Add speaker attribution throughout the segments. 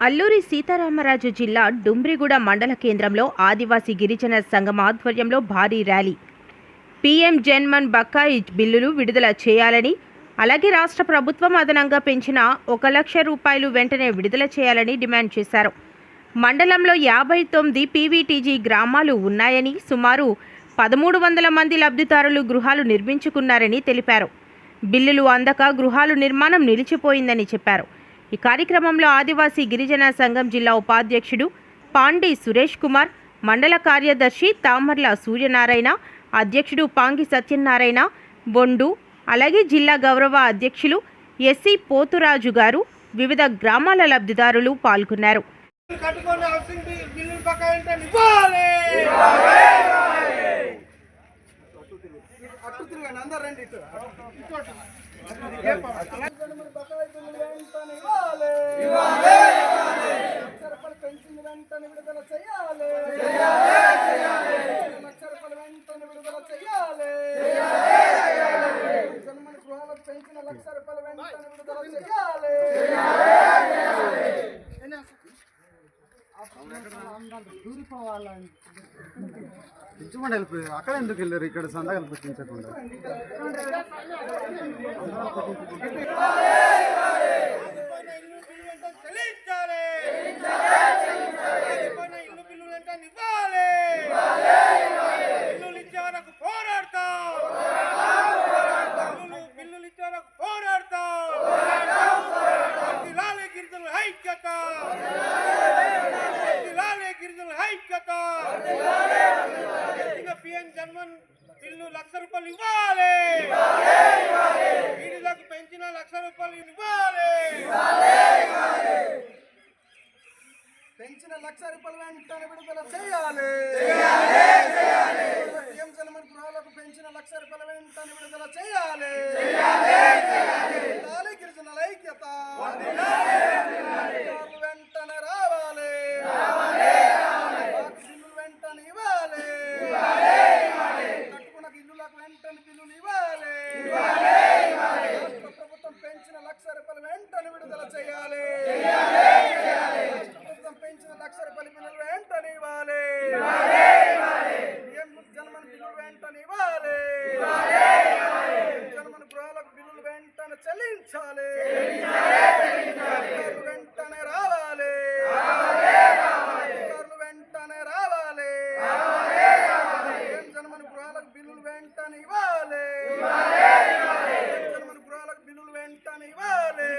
Speaker 1: అల్లూరి సీతారామరాజు జిల్లా డుమ్రిగూడ మండల కేంద్రంలో ఆదివాసీ గిరిజన సంఘం ఆధ్వర్యంలో భారీ ర్యాలీ. పీఎం జన్మన్ బకాయి బిల్లులు విడుదల చేయాలని అలాగే రాష్ట్ర ప్రభుత్వం అదనంగా పెంచిన ఒక లక్ష రూపాయలు వెంటనే విడుదల చేయాలని డిమాండ్ చేశారు. మండలంలో యాభై తొమ్మిది పీవీటీజీ గ్రామాలు ఉన్నాయని సుమారు పదమూడు వందల మంది లబ్ధిదారులు గృహాలు నిర్మించుకున్నారని తెలిపారు. బిల్లులు అందక గృహాలు నిర్మాణం నిలిచిపోయిందని చెప్పారు. ఈ కార్యక్రమంలో ఆదివాసీ గిరిజన సంఘం జిల్లా ఉపాధ్యక్షుడు పాండి సురేష్ కుమార్ మండల కార్యదర్శి తామర్ల సూర్యనారాయణ అధ్యక్షుడు పాంగి సత్యనారాయణ బొండు అలాగే జిల్లా గౌరవ అధ్యక్షులు ఎస్సి పోతురాజు గారు వివిధ గ్రామాల లబ్ధిదారులు పాల్గొన్నారు.
Speaker 2: కట్టుకొని హౌసింగ్ బిల్లులు అటు తిరగండి అందరు రండి ఇటు ఇటు. లక్ష రూపాయలు వెంటనే విడుదల చేయాలి. లక్ష రూపాయలు వెంటనే విడుదల చేయాలి. జన్మని గృహాలకు పెంచిన లక్ష రూపాయలు వెంటనే విడుదల చేయాలి
Speaker 3: ఇచ్చుకుంటే వెళ్ళిపోయి అక్కడ ఎందుకు వెళ్ళారు ఇక్కడ సందాకలు పుట్టించకుండా
Speaker 2: ఆగిపోయిన చెల్లించాలి. ఆగిపోయిన ఇల్లు బిల్లులు అంటే ఇవ్వాలి. బిల్లులు ఇచ్చే వరకు పోరాడతాం. బిల్లులు- బిల్లులు ఇచ్చే వరకు పోరాడతాం. వర్ధిల్లాలి గిరిజనుల ఐక్యత. వర్ధిల్లాలి గిరిజనుల ఐక్యత. పెంచిన పిఎం జన్మన్ బిల్లు లక్ష రూపాయలు ఇవ్వాలి వీడిలకు పెంచిన లక్ష రూపాయలు ఇవ్వాలి పెంచిన లక్ష రూపాయలు వెంటనే విడుదల చేయాలి. సీఎం జనమన్ గృహాలకు పెంచిన లక్ష రూపాయలు వెంటనే విడుదల చేయాలి. ఉండాలి గిరిజనుల ఐక్యత. వెంటనే రావాలి బిల్లులు వెంటనే ఇవ్వాలి కట్టుకున్న ఇల్లులకు వెంటనే బిల్లులు ఇవ్వాలి రాష్ట్ర ప్రభుత్వం పెంచిన లక్ష రూపాయలు వెంటనే విడుదల చేయాలి రాష్ట్ర ప్రభుత్వం పెంచిన లక్ష రూపాయల బిల్లులు వెంటనే ఇవ్వాలి ఏం జన్మన బిల్లులు వెంటనే ఇవ్వాలి జన్మన గృహాలకు బిల్లులు వెంటనే చెల్లించాలి. వెంటనే రావాలి. వెంటనే రావాలి. జన్మని గృహాలకు బిల్లులు వెంటనే ఇవ్వాలి. జన్మని గృహాలకు బిల్లులు వెంటనే ఇవ్వాలి.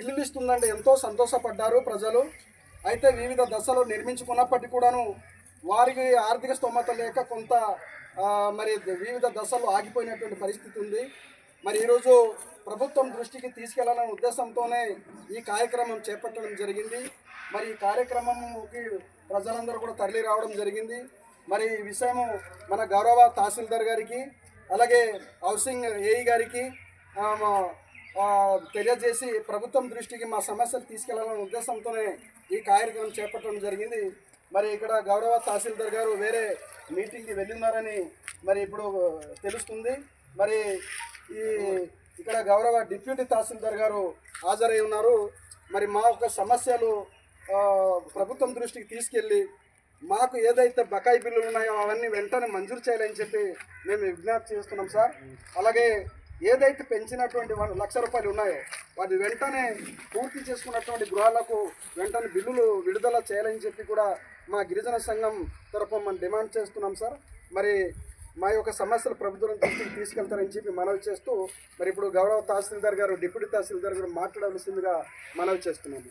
Speaker 2: ఇల్లు ఇస్తుందండి ఎంతో సంతోషపడ్డారు ప్రజలు. అయితే వివిధ దశలు నిర్మించుకున్నప్పటికీ కూడాను వారికి ఆర్థిక స్తోమత లేక కొంత మరి వివిధ దశలు ఆగిపోయినటువంటి పరిస్థితి ఉంది. మరి ఈరోజు ప్రభుత్వం దృష్టికి తీసుకెళ్ళాలనే ఉద్దేశంతోనే ఈ కార్యక్రమం చేపట్టడం జరిగింది. మరి ఈ కార్యక్రమంకి ప్రజలందరూ కూడా తరలి రావడం జరిగింది. మరి ఈ విషయము మన గౌరవ తహసీల్దార్ గారికి అలాగే హౌసింగ్ ఏఈ గారికి తెలియజేసి ప్రభుత్వం దృష్టికి మా సమస్యలు తీసుకెళ్ళాలనే ఉద్దేశంతోనే ఈ కార్యక్రమం చేపట్టడం జరిగింది. మరి ఇక్కడ గౌరవ తహసీల్దార్ గారు వేరే మీటింగ్కి వెళ్ళున్నారని మరి ఇప్పుడు తెలుస్తుంది. మరి ఈ ఇక్కడ గౌరవ డిప్యూటీ తహసీల్దార్ గారు హాజరై ఉన్నారు. మరి మా యొక్క సమస్యలు ప్రభుత్వం దృష్టికి తీసుకెళ్ళి మాకు ఏదైతే బకాయి బిల్లులు ఉన్నాయో అవన్నీ వెంటనే మంజూరు చేయాలని చెప్పి మేము విజ్ఞప్తి చేస్తున్నాం సార్. అలాగే ఏదైతే పెంచినటువంటి లక్ష రూపాయలు ఉన్నాయో వాటి వెంటనే పూర్తి చేసుకున్నటువంటి గృహాలకు వెంటనే బిల్లులు విడుదల చేయాలని చెప్పి కూడా మా గిరిజన సంఘం తరఫున మనం డిమాండ్ చేస్తున్నాం సార్. మరి మా యొక్క సమస్యలు ప్రభుత్వం దృష్టికి తీసుకెళ్తారని చెప్పి మనవి చేస్తూ మరి ఇప్పుడు గౌరవ తహసీల్దార్ గారు డిప్యూటీ తహసీల్దార్ గారు మాట్లాడవలసిందిగా మనవి చేస్తున్నాము.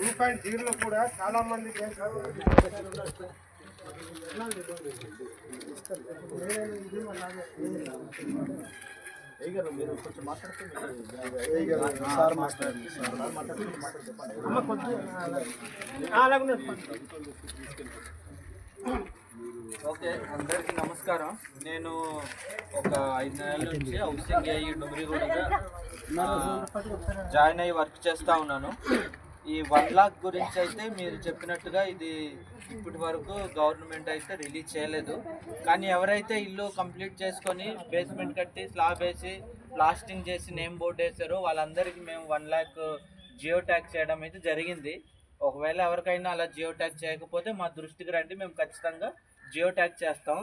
Speaker 2: టూ పాయింట్ జీరోలో కూడా చాలా మంది సార్ మాట్లాడండి
Speaker 4: ఓకే అందరికీ నమస్కారం. నేను ఒక ఐదు నెలల నుంచి హౌసింగ్ ఏఈ డుమ్రిగూడగా జాయిన్ అయ్యి వర్క్ చేస్తూ ఉన్నాను. ఈ వన్ లాక్ గురించి అయితే మీరు చెప్పినట్టుగా ఇది ఇప్పటి వరకు గవర్నమెంట్ అయితే రిలీజ్ చేయలేదు. కానీ ఎవరైతే ఇల్లు కంప్లీట్ చేసుకొని బేస్మెంట్ కట్టి స్లాబ్ వేసి ప్లాస్టింగ్ చేసి నేమ్ బోర్డు వేసారో వాళ్ళందరికీ మేము వన్ ల్యాక్ జియో ట్యాగ్ చేయడం అయితే జరిగింది. ఒకవేళ ఎవరికైనా అలా జియో ట్యాగ్ చేయకపోతే మా దృష్టికి రండి మేము ఖచ్చితంగా జియో ట్యాగ్ చేస్తాం.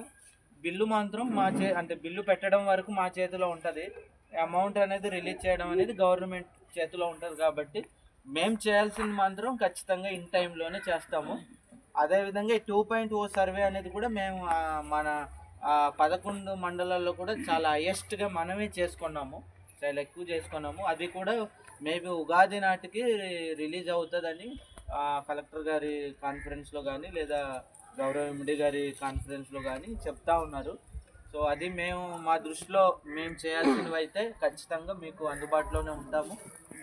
Speaker 4: బిల్లు మాత్రం మా చే అంటే బిల్లు పెట్టడం వరకు మా చేతిలో ఉంటుంది. అమౌంట్ అనేది రిలీజ్ చేయడం అనేది గవర్నమెంట్ చేతిలో ఉంటుంది కాబట్టి మేము చేయాల్సింది మాత్రం ఖచ్చితంగా ఇన్ టైంలోనే చేస్తాము. అదేవిధంగా ఈ టూ పాయింట్ ఓ సర్వే అనేది కూడా మేము మన పదకొండు మండలాల్లో కూడా చాలా హైయెస్ట్గా మనమే చేసుకున్నాము. చాలా ఎక్కువ చేసుకున్నాము. అది కూడా మేబీ ఉగాది నాటికి రిలీజ్ అవుతుందని కలెక్టర్ గారి కాన్ఫరెన్స్లో కానీ లేదా గౌరవ ఎండి గారి కాన్ఫరెన్స్లో కానీ చెప్తా ఉన్నారు. సో అది మేము మా దృష్టిలో మేము చేయాల్సినవి అయితే ఖచ్చితంగా మీకు అందుబాటులోనే ఉంటాము.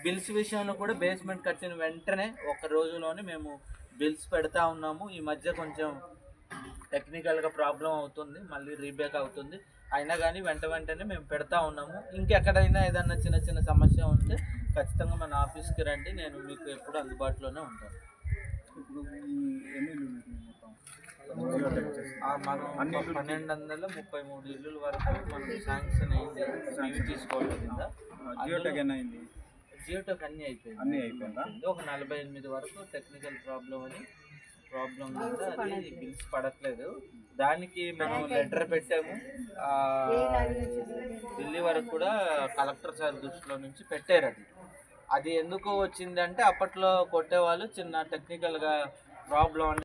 Speaker 4: బిల్స్ విషయంలో కూడా బేస్మెంట్ కట్టిన వెంటనే ఒక రోజులోనే మేము బిల్స్ పెడతా ఉన్నాము. ఈ మధ్య కొంచెం టెక్నికల్గా ప్రాబ్లం అవుతుంది. మళ్ళీ రీబేక్ అవుతుంది. అయినా కానీ వెంట వెంటనే మేము పెడతా ఉన్నాము. ఇంకెక్కడైనా ఏదన్నా చిన్న చిన్న సమస్య ఉంటే ఖచ్చితంగా మన ఆఫీస్కి రండి. నేను మీకు ఎప్పుడు అందుబాటులోనే ఉంటాను. మనం పన్నెండు వందల ముప్పై మూడు ఇల్లుల వరకు మనం శాంక్షన్ అయింది. తీసుకోవడం కింద. జియోటెక్ అన్ని అయిపోయింది.
Speaker 5: అన్నీ అయిపోయిందా?
Speaker 4: ఒక నలభై ఎనిమిది వరకు టెక్నికల్ ప్రాబ్లం అని ప్రాబ్లం ఉంది అది బిల్స్ పడట్లేదు. దానికి మనం లెటర్ పెట్టాము. ఆ, ఢిల్లీ వరకు కూడా కలెక్టర్ సార్ దృష్టిలో నుంచి పెట్టారు అది. అది ఎందుకు వచ్చిందంటే అప్పట్లో కొట్టేవాళ్ళు చిన్న టెక్నికల్గా ప్రాబ్లం